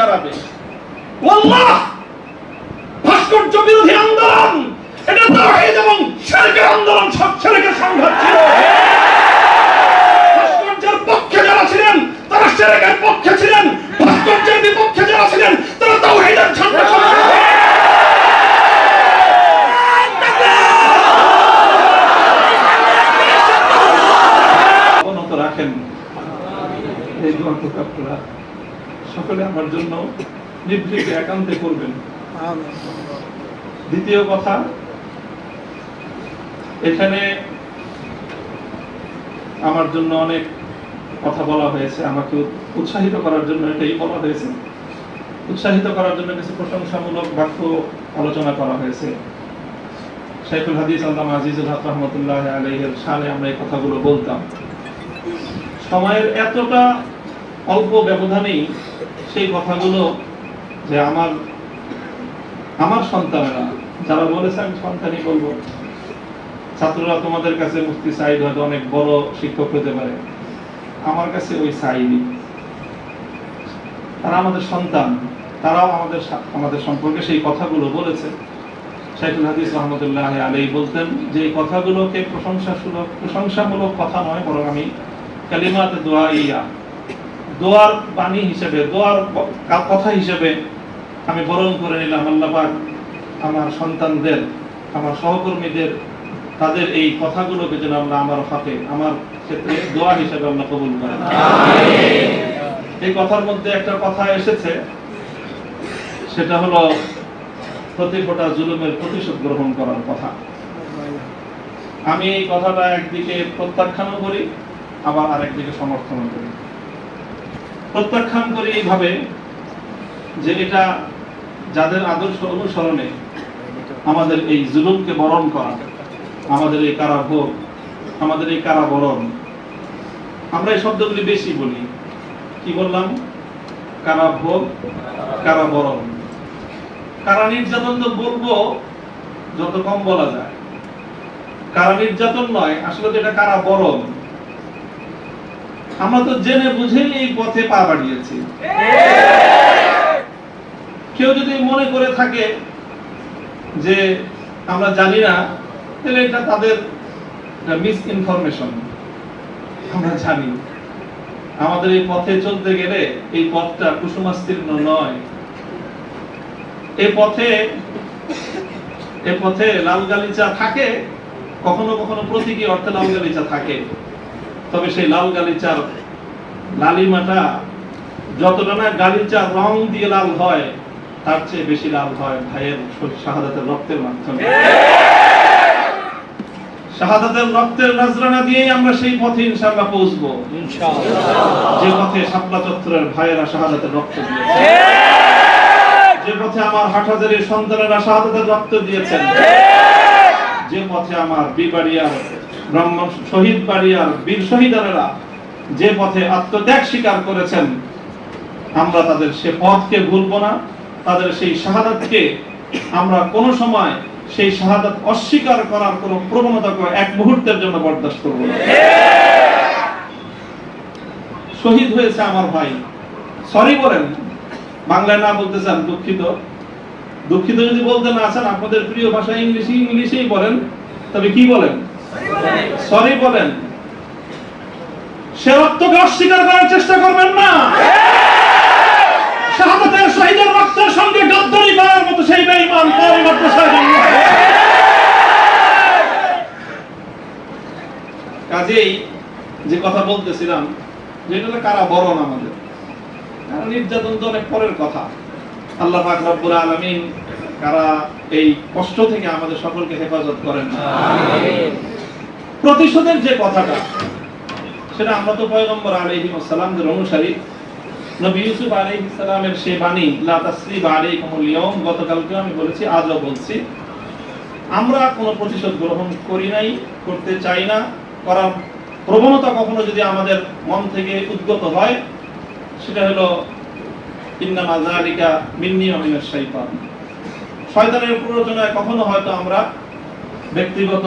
দাঁড়াবে ভাস্কর্য বিরোধী আন্দোলন! আন্দোলন সব শিরকের সংঘাত ছিল। ভাস্কর্যের পক্ষে যারা ছিলেন, তারা শিরকের পক্ষে ছিলেন। ভাস্কর্যের বিপক্ষে যারা ছিলেন, তারা তাওহীদের ঝান্ডা রাখেন। এই দোয়া আপনারা সকলে আমার জন্য নিভৃতে একান্তে করবেন। দ্বিতীয় কথা, এখানে আমার জন্য অনেক কথা বলা হয়েছে। আমাকে উৎসাহিত করার জন্য এটাই বলা হয়েছে। উৎসাহিত করার জন্য কিছু প্রশংসামূলক বাক্য আলোচনা করা হয়েছে। শাইখুল হাদিস আল্লামা আজিজুল হক রহমতুল্লাহ আলাইহের সালে আমরা এই কথাগুলো বলতাম। সময়ের এতটা অল্প ব্যবধানেই সেই কথাগুলো যে আমার আমার সন্তানেরা, যারা বলেছে, আমি সন্তানই বলব। ছাত্ররা তোমাদের কাছে মুফতি সাইদ হয়তো অনেক বড় শিক্ষক হতে পারে। আমার কাছে ওই সাইদই। তারা আমাদের সন্তান, তারাও আমাদের আমাদের সম্পর্কে সেই কথাগুলো বলেছে। শাইখুল হাদিস রহমতুল্লাহ আলাই বলতেন যে এই কথাগুলোকে প্রশংসাসূলক প্রশংসামূলক কথা নয়, বরং আমি কালিমাতে দোয়া ইয়া দোয়ার বাণী হিসেবে দোয়ার কথা হিসেবে আমি বরণ করে নিলাম আল্লাহ পাক আমার সন্তানদের আমার সহকর্মীদের তাদের এই কথাগুলোকে যেন আমরা আমার হাতে আমার ক্ষেত্রে দোয়া হিসেবে আমরা কবুল করেন এই কথার মধ্যে একটা কথা এসেছে সেটা হলো প্রতি ফোটা জুলুমের প্রতিশোধ গ্রহণ করার কথা। আমি এই কথাটা একদিকে প্রত্যাখ্যানও করি আবার আরেকদিকে সমর্থন করি। প্রত্যাখ্যান করি এইভাবে যে এটা যাদের আদর্শ অনুসরণে আমাদের এই জুলুমকে বরণ করা, আমাদের এই কারাভোগ, আমাদের এই কারাবরণ, আমরা এই শব্দগুলি বেশি বলি। কি বললাম? কারাভোগ, কারাবরণ। কারা নির্যাতন তো বলব, যত কম বলা যায়। কারা নির্যাতন নয়, আসলে তো এটা কারা বরণ আমরা তো জেনে বুঝেই এই পথে পা বাড়িয়েছি। কেউ যদি মনে করে থাকে যে আমরা জানি না, তাহলে এটা তাদের মিস ইনফরমেশন আমরা জানি। আমাদের এই পথে চলতে গেলে এই পথটা কুসুমাস্তীর্ণ নয়। এই পথে, এ পথে লাল গালিচা থাকে, কখনো কখনো প্রতীকী অর্থে লাল গালিচা থাকে। তবে সেই লাল গালিচার লালিমাটা যতটা না গালিচা রং দিয়ে লাল হয় তার চেয়ে বেশি লাল হয় ভাইয়ের শাহাদাতের রক্তের মাধ্যমে। শাহাদাতের রক্তের নজরানা দিয়েই আমরা সেই পথে ইনশাআল্লাহ পৌঁছবো। যে পথে শাপলা চত্বরের ভাইয়েরা শাহাদাতের রক্ত দিয়েছে যে পথে আমার হাটহাজারের সন্তানেরা শাহাদাতের রক্ত দিয়েছেন। যে পথে আমার বিবাড়িয়ার ব্রহ্ম শহীদ বাড়িয়ার বীর শহীদারেরা যে পথে আত্মত্যাগ স্বীকার করেছেন, আমরা তাদের সে পথকে ভুলবো না, তাদের সেই শাহাদাতকে আমরা কোন সময় সেই শাহাদাত অস্বীকার করার কোন প্রবণতাকে এক মুহূর্তের জন্য বরদাস্ত করব শহীদ হয়েছে আমার ভাই। সরি বলেন, বাংলায় না বলতে চান, দুঃখিত। দুঃখিত যদি বলতে না চান, আপনাদের প্রিয় ভাষা ইংলিশে ইংলিশেই বলেন, তবে কি বলেন? সরি বলেন। সে রক্তকে অস্বীকার করার চেষ্টা করবেন না। শাহাদাতের শহীদের রক্তের সঙ্গে করার মতো সেই বেঈমান কাজেই যে কথা বলতেছিলাম, যেটা কারা বরণ আমাদের? নির্যাতন তো অনেক পরের কথা। আল্লাহ পাক রব্বুল আলামিন কারা এই কষ্ট থেকে আমাদের সকলকে হেফাজত করেন প্রতিশোধের যে কথাটা, সেটা আমরা তো পয়গম্বর আলাইহিস সালামদের অনুসারী। নবী ইউসুফ আলাইহিস সালামের সেই বাণী, লা তাসরিব আলাইকুমুল ইয়াউম গতকালকে আমি বলেছি, আজও বলছি। আমরা কোনো প্রতিশোধ গ্রহণ করি নাই, করতে চাই না। করার প্রবণতা কখনো যদি আমাদের মন থেকে উদ্গত হয়, সেটা হলো, ইন্নামা যালিকা মিন্নি ওয়া মিনাশ শাইতান শয়তানের প্ররোচনায় কখনো হয়তো আমরা ব্যক্তিগত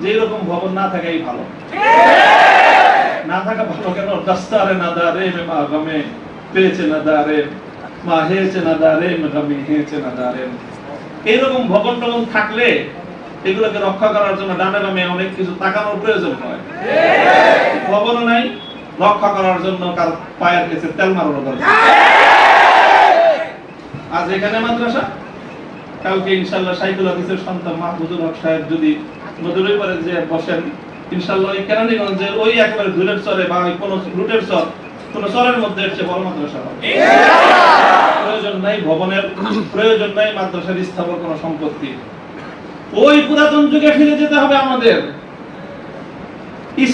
যে এরকম ভবন না থাকাই ভালো। না থাকা ভালো কেন? দাস্তারে না দারে মে মা গমে, পেয়েছে না দারে মা হেয়েছে না দারে মে গমে, হেয়েছে না দারে এরকম ভবন টবন থাকলে এগুলোকে রক্ষা করার জন্য ডানে বামে অনেক কিছু তাকানোর প্রয়োজন হয়। ভবন নাই, রক্ষা করার জন্য কার পায়ের কাছে তেল মারানো দরকার। আজ এখানে মাদ্রাসা? কালকে ইনশাল্লাহ সাইকুল হাদিসের সন্তান মাহমুদুল হক সাহেব যদি নদীর পারে যে বসেন ইনশাল্লাহ ওই কেরানীগঞ্জের ওই একেবারে ধুলের চরে বা কোনো রুটের চর, কোনো চরের মধ্যে চেয়ে বড় মাদ্রাসা হবে। প্রয়োজন নাই ভবনের, প্রয়োজন নাই মাদ্রাসার স্থাপন কোনো সম্পত্তি। ওই পুরাতন যুগে ফিরে যেতে হবে আমাদের।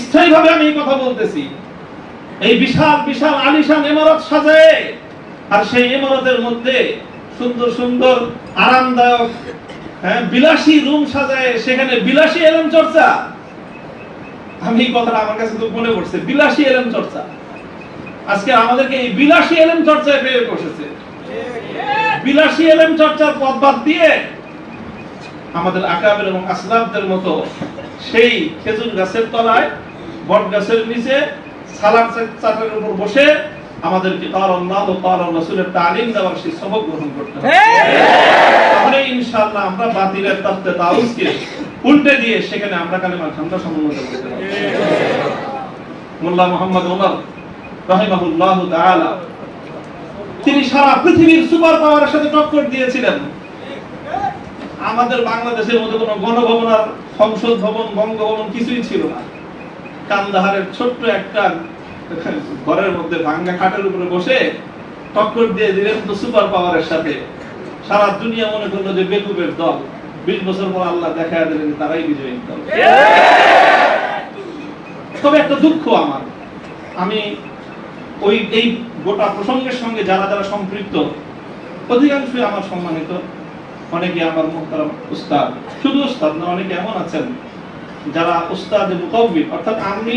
স্থায়ীভাবে আমি এই কথা বলতেছি। এই বিশাল বিশাল আলিশান ইমারত সাজায়, আর সেই ইমারতের মধ্যে সুন্দর সুন্দর, আরামদায়ক হ্যাঁ বিলাসী রুম সাজায়, সেখানে বিলাসী চর্চা। আমি এই কথাটা আমার কাছে মনে বিলাসী চর্চা। আজকে আমাদেরকে এই বিলাসী চর্চায় বিলাসী চর্চার পথ বাদ দিয়ে আমাদের আকাবের এবং আসলাফদের মতো সেই খেজুর গাছের তলায়, বট গাছের নিচে, সালাদ চাটের উপর বসে আমাদেরকে তার আল্লাহ ও তার রাসূলের তালিম দেওয়ার সেই সবক গ্রহণ করতে হবে। তাহলে ইনশাআল্লাহ আমরা বাতিলের তত্ত্বে তাউসকে উল্টে দিয়ে সেখানে আমরা কালেমা ঠান্ডা সমন্বয় করতে পারব। মোল্লা মোহাম্মদ ওমর রাহিমাহুল্লাহ তাআলা তিনি সারা পৃথিবীর সুপার পাওয়ারের সাথে টক্কর দিয়েছিলেন। আমাদের বাংলাদেশের মধ্যে কোনো গণভবন আর সংসদ ভবন বঙ্গভবন কিছুই ছিল না। কান্দাহারের ছোট্ট একটা ঘরের মধ্যে ভাঙ্গা খাটের উপরে বসে টক্কর দিয়ে দিলেন তো সুপার পাওয়ারের সাথে। সারা দুনিয়া মনে করল যে বেকুবের দল। বিশ বছর পর আল্লাহ দেখা দিলেন তারাই বিজয়ী দল। তবে একটা দুঃখ আমার। আমি ওই, এই গোটা প্রসঙ্গের সঙ্গে যারা যারা সম্পৃক্ত, অধিকাংশই আমার সম্মানিত। অনেকে আমার মোহতারাম উস্তাদ। শুধু উস্তাদ না, অনেকে এমন আছেন যারা উস্তাদ মুকাব্বির অর্থাৎ আমি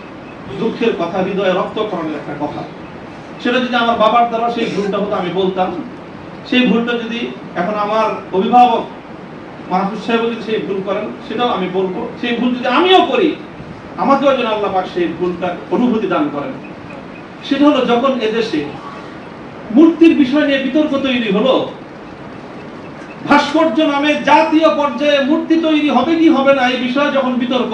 দুঃখের কথা, হৃদয়ে রক্তকরণের একটা কথা। সেটা যদি আমার বাবার দ্বারা সেই ভুলটা হতো, আমি বলতাম। সেই ভুলটা যদি এখন আমার অভিভাবক মাহফুজ সাহেব যদি সেই ভুল করেন, সেটাও আমি বলব। সেই ভুল যদি আমিও করি, আমাকেও যেন আল্লাহ পাক সেই ভুলটা অনুভূতি দান করেন। সেটা হলো যখন এদেশে মূর্তির বিষয় নিয়ে বিতর্ক তৈরি হলো, ভাস্কর্য নামে জাতীয় পর্যায়ে মূর্তি তৈরি হবে কি হবে না, এই বিষয়ে যখন বিতর্ক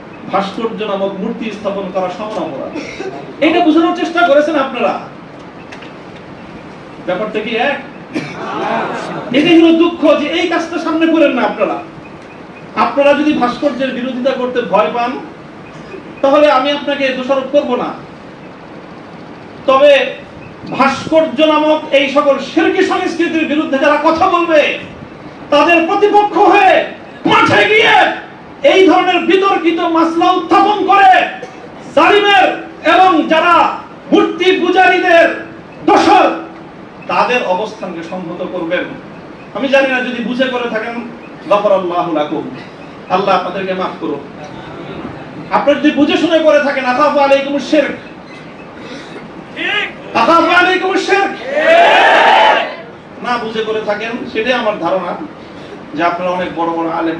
ভাস্কর্য নামক মূর্তি স্থাপন করা সমান এটা বোঝানোর চেষ্টা করেছেন আপনারা। ব্যাপারটা কি এক? এটাই হলো দুঃখ যে এই কাজটা সামনে করেন না আপনারা। আপনারা যদি ভাস্কর্যের বিরোধিতা করতে ভয় পান, তাহলে আমি আপনাকে দোষারোপ করব না। তবে ভাস্কর্য নামক এই সকল শিরকি সংস্কৃতির বিরুদ্ধে যারা কথা বলবে, তাদের প্রতিপক্ষ হয়ে মাঠে গিয়ে এই ধরনের বিতর্কিত মাসলা উত্থাপন করে জালিমের এবং যারা মূর্তি পূজারীদের দোষর, তাদের অবস্থানকে সংহত করবেন। আমি জানি না, যদি বুঝে করে থাকেন গফর আল্লাহ লাকুম। আল্লাহ আপনাদেরকে মাফ করুন আপনারা যদি বুঝে শুনে করে থাকেন আখাফু আলাইকুম শিরক আখাফু আলাইকুম শিরক না বুঝে করে থাকেন, সেটাই আমার ধারণা যে আপনারা অনেক বড় বড় আলেম।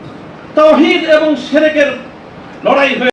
তৌহিদ এবং সেরেকের লড়াই হয়ে